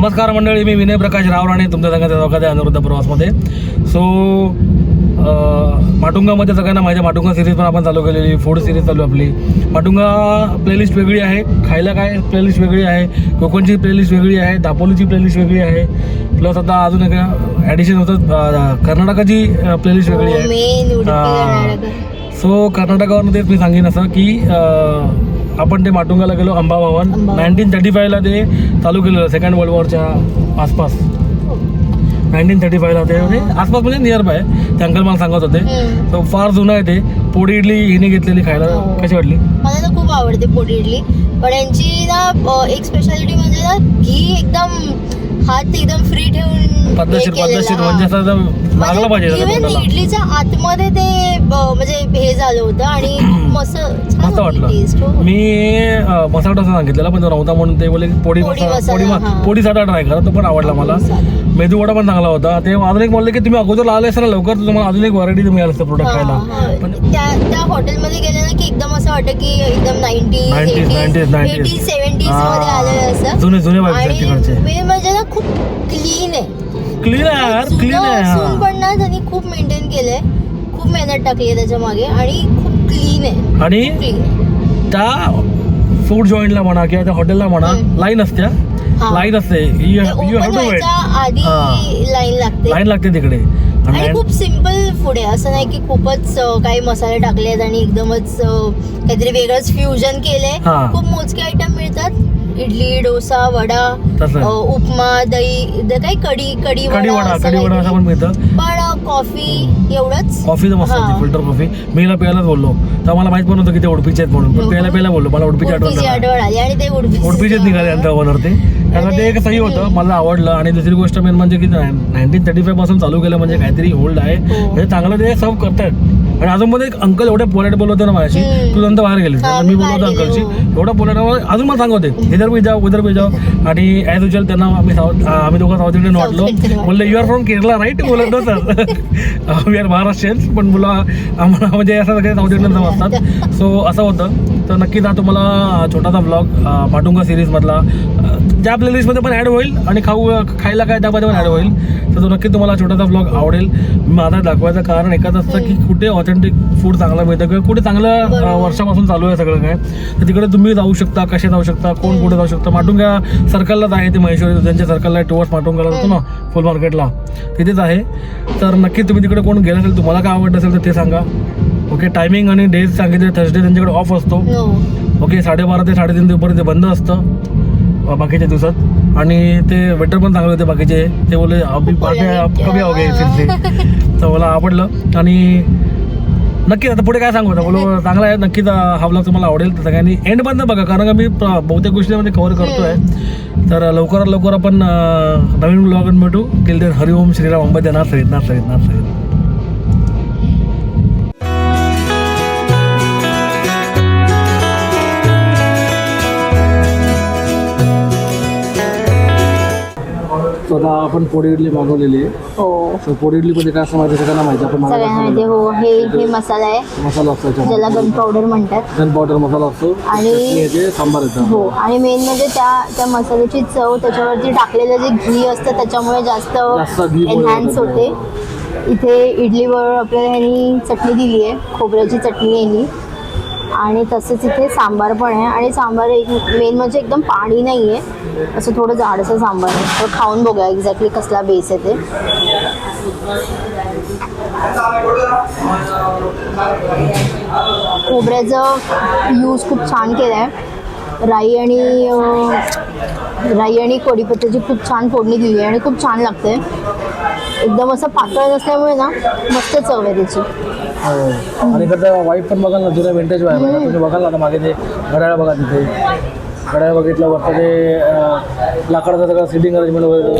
नमस्कार मंडळी मी विनय प्रकाश रावराणे तुमच्या सगळ्यांच्या स्वागत आहे अनुरुद्ध प्रवासमध्ये. सो माटुंगामध्ये सगळ्यांना आहे माटुंगा सिरीज पण आपण चालू केलेली फूड सिरीज चालू आपली. माटुंगा प्लेलिस्ट वेगळी आहे खायला काय प्लेलिस्ट वेगळी आहे कोकणची प्लेलिस्ट वेगळी आहे दापोलीची प्लेलिस्ट वेगळी आहे प्लस आता अजून एक ॲडिशन होतं कर्नाटकाची प्लेलिस्ट वेगळी आहे. हा. सो कर्नाटकावरून तेच मी सांगेन असं की आपण ते माटुंगाला गेलो अंबा भवन अंबा. नाईन्टीन थर्टी फायला ते चालू केलेलं सेकंड वर्ल्ड वॉरच्या आसपास. नाईन्टीन थर्टी फायला ते आसपास म्हणजे नियर बाय ते अंकल मला सांगत होते. so फार जुनं आहे ते. पोडी इडली हिने घेतलेली खायला. हो. कशी वाटली? मला तर खूप आवडते पोटी इडली. पण यांची ना एक स्पेशालिटी म्हणजे ना घी एकदम हात एकदम फ्री ठेवून पद्धतशीर पद्धतशीर. म्हणजे असं लागलं पाहिजे म्हणजे तोंडाला. इडलीच्या आतमध्ये ते म्हणजे हे झालं होतं आणि मस्त taste, हो. वाटलं मी मसाला डोसा सांगितलेला पण नव्हता म्हणून ते बोले की पोडी पोडी मसाला पोडी. पोडी साधा ट्राय करा तो पण आवडला मला मेदू वडा पण चांगला होता ते अजून एक बोलले की तुम्ही अगोदर आले असेल लवकर तुम्हाला अजून एक व्हरायटी मिळालं असतं प्रोडक्ट खायला. पण त्या त्या हॉटेलमध्ये गेले ना की एकदम असं वाटतं की एकदम 90s, nineties 90s, 90s. Eighty सेव्हन्टीजमध्ये. आलेलं असं जुने जुने मेन म्हणजे ना खूप क्लीन आहे क्लीन आहे यार क्लीन आहे. पण ना त्यांनी खूप मेंटेन केलंय खूप मेहनत टाकली आहे त्याच्यामागे आणि आणि क्लीन त्या फूड जॉईंटला म्हणा किंवा त्या हॉटेलला म्हणा. लाईन असते. लाईन असते यू हॅव टू वेट हा. लाईन लागते. लाईन लागते तिकडे. आणि आणि खूप सिंपल फूड आहे. असं नाही की खूपच काही मसाले टाकले आहेत आणि एकदमच काहीतरी वेगळंच फ्युजन केलंय. खूप मोजके आयटम मिळतात. इडली डोसा वडा तसं. उपमा दही द- काही कढी कढी कढी वडा असं कढी वडा असं पण काहीतरी. मिळतं. पण कॉफी एवढंच? कॉफी तर मस्त हा. फिल्टर कॉफी मी हिला प्यायलाच बोललो. तर मला माहीत पण होतं की ते उडपीचे आहेत म्हणून. पण हो. प्यायला प्यायला बोललो. मला उडपीची आठवण उडपीची झाली. आठवण आली आणि ते उडपी उडपीचेच निघाले यांच्या ते त्याला ते एक सही होतं. मला आवडलं. आणि दुसरी गोष्ट मेन म्हणजे की नाईन्टीन थर्टी फायपासून चालू केलं म्हणजे काहीतरी ओल्ड आहे. हो. म्हणजे चांगलं ते सर्व करतायत. आणि अजून मध्ये एक अंकल एवढे पोलाईट बोलवते ना माझ्याशी. तू नंतर बाहेर गेली. मी बोलवतो अंकलशी. एवढं पोलाईट अजून मला सांगत. होते इधर भी जाओ उधर भी जाओ. आणि ॲज युजल त्यांना आम्ही साऊथ आम्ही दोघं साऊथ इंडियन वाटलो. बोलले you are from Kerala right बोलत no sir we are Maharashtrians पण मुलं आम्हाला म्हणजे असं सगळे साऊथ इंडियन समजतात सो असं होतं. तर नक्कीच हा तुम्हाला छोटासा ब्लॉग पाटुंगा सिरीजमधला ज्या प्लेलिस्टमध्ये पण ॲड होईल आणि खाऊ खायला काय त्यामध्ये पण ॲड होईल. तर तो नक्की तुम्हाला छोटासा ब्लॉग आवडेल. माझा दाखवायचं कारण एकच असतं की कुठे ऑथेंटिक फूड चांगलं मिळतं किंवा कुठे चांगलं. वर्षापासून चालू आहे सगळं काय. तर तिकडे तुम्ही जाऊ शकता कसे जाऊ शकता कोण कुठे जाऊ शकता. माटुंगा सर्कललाच आहे ते महेश्वरी त्यांच्या सर्कलला टुवर्स माटुंगाला जातो ना फुल मार्केटला तिथेच आहे. तर नक्की तुम्ही तिकडे कोण गेला असेल तुम्हाला काय आवडत असेल तर ते सांगा. ओके टायमिंग आणि डेज सांगितले थर्सडे त्यांच्याकडे ऑफ असतो. हो. ओके साडेबारा ते साडेतीन दुपारी ते बंद असतं बाकीच्या दिवसात. आणि ते वेटर पण चांगले होते बाकीचे. ते बोलले कभी आओगे फिर तर मला आवडलं. आणि नक्कीच आता पुढे काय सांगू? आता बोलो चांगला आहे नक्कीच हा ब्लॉग तुम्हाला आवडेल. तर सगळ्यांनी एंड बंद बघा कारण का मी बहुतेक गोष्टीमध्ये कव्हर करतोय. तर लवकरात लवकर आपण नवीन ब्लॉग भेटू. टिल देन हरिओम श्रीराम अंबे नाथ सहित नाथ सहित नाथ सहित आता आपण पोळी इडली मागवलेली आहे. हो. पोळी इडली मध्ये काय असं माहिती सगळ्यांना माहिती आपण सगळ्यांना माहिती आहे, हो हे हे मसाला आहे. मसाला असतो ज्याला याच्यामध्ये. गन पावडर म्हणतात. गन पावडर मसाला असतो. आणि- चटणी येते सांबार येतं हो आणि मेन म्हणजे त्या त्या मसाल्याची चव त्याच्यावरती टाकलेलं जे घी असतं त्याच्यामुळे जास्त जास्त घी मुळे एनहान्स होतं. होते. इथे इडलीबरोबर आपल्याला ह्यांनी चटणी दिली आहे खोबऱ्याची चटणी आहे ही आणि तसंच इथे सांबार पण आहे. आणि सांबार एक मेन म्हणजे एकदम पाणी नाही आहे असं थोडं जाडसं सांबार आहे. तर खाऊन बघूया एक्झॅक्टली कसला बेस आहे ते. खोबऱ्याचं यूज खूप छान केलं आहे राई आणि राई आणि कढीपत्त्याची खूप छान फोडणी दिली आहे आणि खूप छान लागते एकदम असं पातळ नसल्यामुळे ना मस्त चव आहे त्याची. हो. आणि इकडचं वाईफ पण बघाल ना जुनं विंटेज वाईफ आहे तुम्ही बघाल ना आता मागे ते घड्याळ बघा तिथे. घड्याळ बघितलं वरतं ते अं, लाकडाचं सगळं सिटिंग अरेंजमेंट वगैरे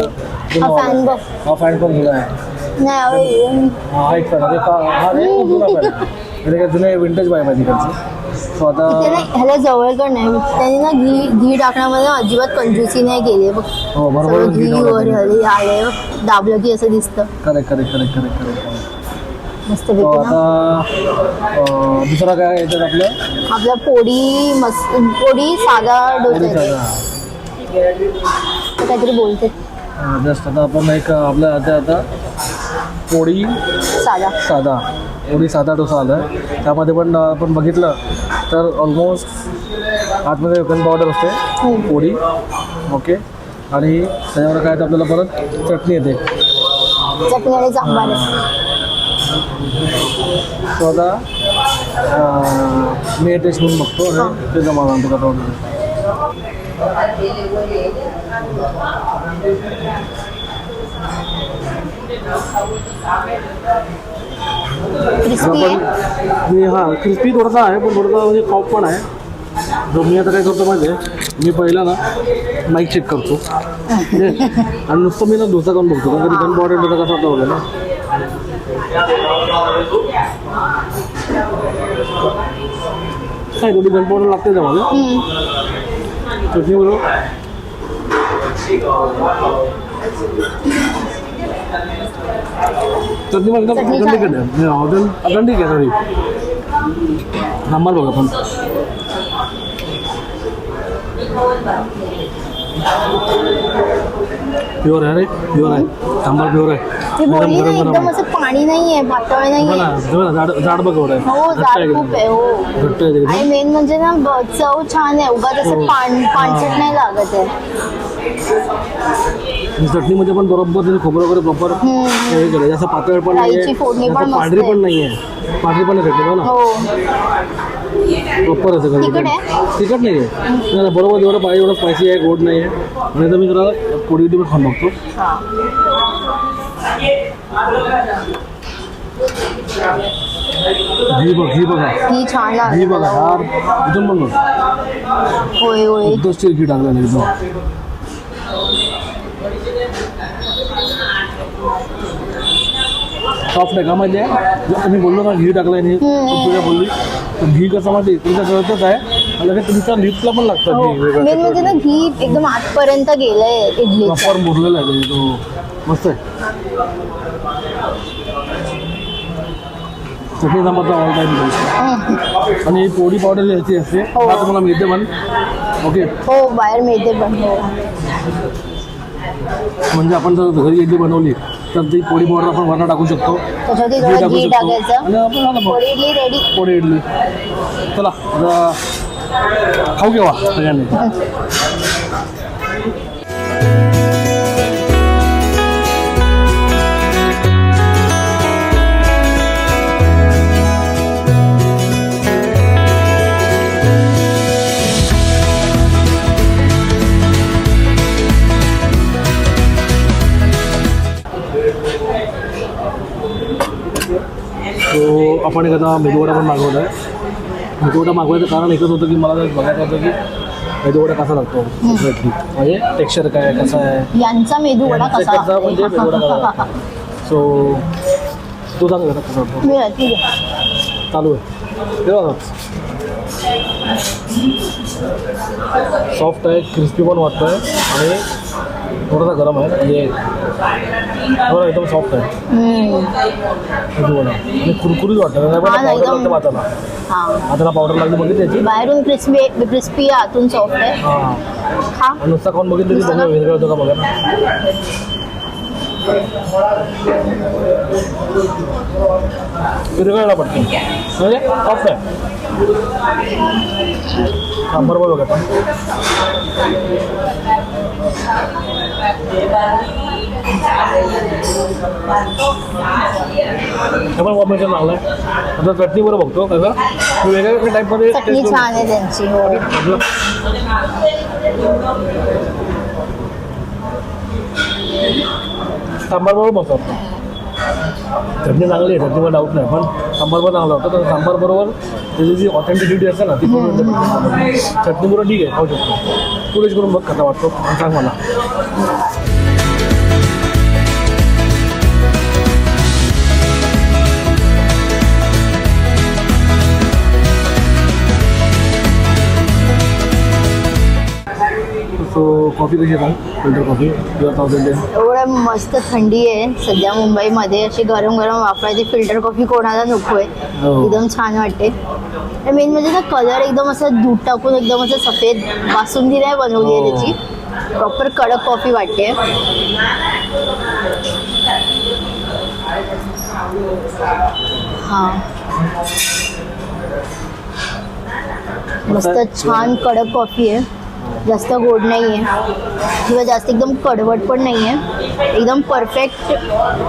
जुनं हा fan वालं. बघ. हा फॅन पण जुना आहे. नाही हा एक हा खूप जुना. म्हणजे काय जुने विंटेज वाईफ आहे तिकडची सो आता ते ना ह्याला जवळकड नाही. त्यांनी ना घी घी टाकण्यामध्ये ना अजिबात कंजूसी नाही केली बघ. हो बरोबर सगळं घी वर आले दाबलं की असं दिसतं. Correct correct correct correct correct मस्त पैकी आता ना दुसरं काय येतात आपलं? आपल्या पोळी मस पोळी साधा पोळी डोसा. काहीतरी बोलते. जस्ट आता आपण एक आपल्या आता आता पोळी साधा. साधा. एवढी साधा डोसा आला आहे. त्यामध्ये पण आपण बघितलं तर ऑलमोस्ट आतमध्ये वेकन पावडर असते. हो. पोळी. ओके आणि त्याच्यावर काय तर आपल्याला परत? चटणी येते. चटणी आणि सांबार. आहे. तो आता अं, मी टेस्ट म्हणून बघतो आणि ते जमा आणतो का वगैरे क्रिस्पी आहे पण मी हां क्रिस्पी थोडासा आहे पण थोडासा म्हणजे खॉप पण आहे. जो मी आता काय करतो माहिती आहे? मी पहिला ना माईक चेक करतो. आणि नुसतं मी ना डोसा करून बघतो कारण रिटर्न बॉर्डर डोसा कसा होता ना. काय थोडी गन पावडर लागते त्यामध्ये हम्म. चटणी बरोबर चटणी पण एकदम चटणी अथेंटिक छान. आहे हॉटेल अथेंटिक आहे सॉरी नंबर बघा पण प्युअर आहे रे प्युअर आहे सांबार प्युअर आहे गरम गरम गरम एकदम. असं पाणी नाहीये पातळ नाहीये बघा बघा, जाड जाड बघ एवढं आहे. हो घट्ट जाड खूप आहे एकदम. हो घट्ट आहे एकदम. आणि मेन म्हणजे ना ब- चव छान आहे उगाच असं हो. पान नाही लागत आहे आणि चटणीमध्ये पण बरोबर त्यांनी खोबरं वगैरे प्रॉपर. हे केलं जास्त पातळ पण नाही राईची फोडणी पण मस्त पांढरी आहे. पण नाही आहे पांढरी पण नाही चटणी बघा ना हो प्रॉपर आहे सगळं तिखट नाही आहे. नाही, बरोबर जेवढं पाहिजे एवढं स्पायसी आहे गोड नाही आहे. आणि आता मी पोळी पण खाऊन बघतो घी बघ घी बघा. ही छान घी बघा यार. इथून पण बघ. होय होय. एकदम स्टील घी टाकलं एकदम. सॉफ्ट आहे का म्हणजे जर तुम्ही बोललो ना घी टाकलं नाही. हम्म. तुझ्या बोलली. तर घी कसं माहिती तुमच्या कळतच आहे. लगेच तुमच्या लिप्सला पण लागतं घी वेगळं मेन म्हणजे ना घी एकदम आतपर्यंत गेलंय इडलीचं. प्रॉपर मुरलेला आहे ते. तो मस्त आहे. चटणी सांबारचा ऑल हम्म. आणि पोळी पावडर याची असते. हा तुम्हाला मिळते पण. ओके. हो बाहेर मिळते पण. हो. म्हणजे आपण जर घरी इडली बनवली तर ती पोळी पावडर आपण वरनं टाकू शकतो. घी टाकू. पोळी इडली चला खाऊ घेवा सगळ्यांनी? आपण एक आता मेदूवडा पण मागवला आहे. मेदूवडा मागवायचं कारण एकच होतं की मला बघायचं होतं की मेदूवडा कसा लागतो. म्हणजे टेक्स्चर काय कसं आहे? यांचा मेदू वडा यांचा कसा कसा म्हणजे मेदूवडा कसा सो तू सांग कसा आहे. चालू आहे. तेव्हा सॉफ्ट आहे क्रिस्पी पण वाटतं आहे आणि थोडासा गरम आहे. म्हणजे थोडा एकदम सॉफ्ट आहे. आणि कुरकुरीत वाटतं. नाही पण हा ना, पावडर एकदम- लागतं भाताला हा. हाताला पावडर लागली बघितली त्याची? बाहेरून क्रिस्पी क्रिस्पी आतून सॉफ्ट आहे. हां. खा आणि नुसता खाऊन बघितलं तरी बघा वेगळं होतं का बघा. ना विरघळला पटकन. म्हणजे सॉफ्ट आहे. हां बरोबर बघा पण कॉम्बिनेशन चांगलं आहे आता चटणी बरोबर बघतो कसं? वेगळ्या वेगळ्या टाईपमध्ये चटणी छान आहे त्यांची हो. सांबार बरोबर वाटतं चटणी चांगली आहे चटणीवर डाऊट नाही. पण सांबार पण चांगला होता. तर सांबार बरोबर त्याची जी ऑथेंटिसिटी असते ना ती. चटणी बरोबर ठीक आहे खाऊ शकतो. पुरेश करून बघ कसा वाटतो? सांग मला. कॉफी कशी आहे फिल्टर कॉफी किंवा साऊथ इंडियन एवढं मस्त थंडी आहे सध्या मुंबईमध्ये अशी गरम गरम वापरायची फिल्टर कॉफी कोणाला नको आहे. हो. एकदम छान वाटते. मेन म्हणजे ना कलर एकदम असं दूध टाकून एकदम असं सफेद बासुंदी नाही बनवली आहे हो. त्याची. प्रॉपर कडक कॉफी वाटते. हा. मस्त छान कडक कॉफी आहे. जास्त गोड नाही आहे किंवा जास्त एकदम कडवट पण नाही आहे एकदम परफेक्ट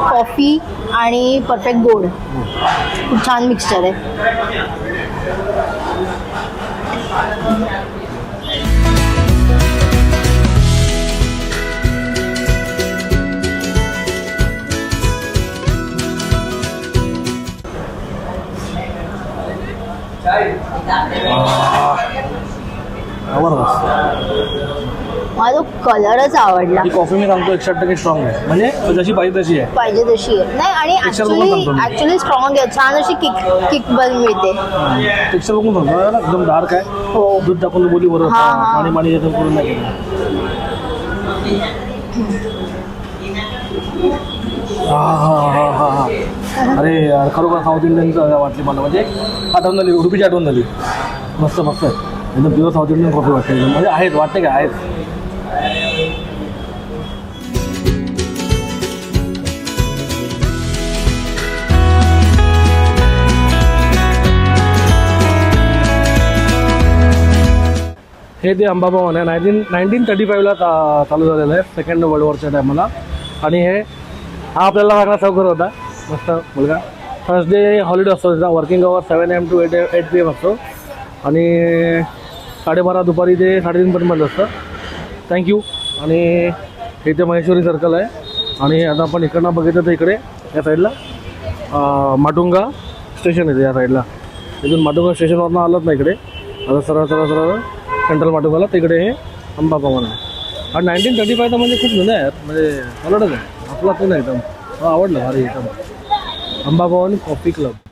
कॉफ़ी आणि परफेक्ट गोड. खूप छान मिक्सचर आहे. मला तो कलरच आवडला. कॉफी मी सांगतो एकशे टक्के स्ट्रॉंग आहे. म्हणजे जशी पाहिजे तशी आहे. पाहिजे तशी आहे. नाही आणि Texture बघून ऍक्च्युली सांगतो मी. ऍक्च्युली स्ट्रॉंग आहे. छान अशी किक किक बल मिळते. टेक्स्चर बघून सांगतो. ना, एकदम डार्क आहे. हो. दूध टाकून बोली बरोबर हा, हा. पाणी पाणी येतं करून नाही केलं हा हा हा हा हा. अरे यार खरोखर साऊथ इंडियन वाटली मला. म्हणजे आठवण झाली उडुपीची आठवण झाली मस्त मस्त. आहे एकदम प्युअर साऊथ इंडियन कॉफी वाटते एकदम म्हणजे आहेत वाटते का आहेत. हे ते अंबाभवन आहे नाईन्टीन नाईन्टीन थर्टी फाईव्हला चा चालू झालेलं आहे सेकंड वर्ल्ड वॉरच्या टायमाला आणि हे हा आपल्याला लागला चौकर होता. मस्त मुलगा. थर्सडे हॉलिडे असतो त्याचा working hour seven A M to eight eight P असतो. आणि साडेबारा दुपारी ते साडेतीनपर्यंत बंद असतं. थँक्यू आणि इथे महेश्वरी सर्कल आहे. आणि आता आपण इकडनं बघितलं तर इकडे या साईडला माटुंगा स्टेशन येते या साईडला इथून माटुंगा स्टेशनवरनं आलंच ना इकडे आता सरळ सरळ सरळ सेंट्रल माटुंगाला तिकडे हे अंबा भवन आहे. आणि नाईन्टीन थर्टी फायचं तर म्हणजे खूप जुनं आहे म्हणजे सॉलडच आहे. आपला तो नाही एकदम. आवडलं भारी एकदम. अंबा भवन कॉफी क्लब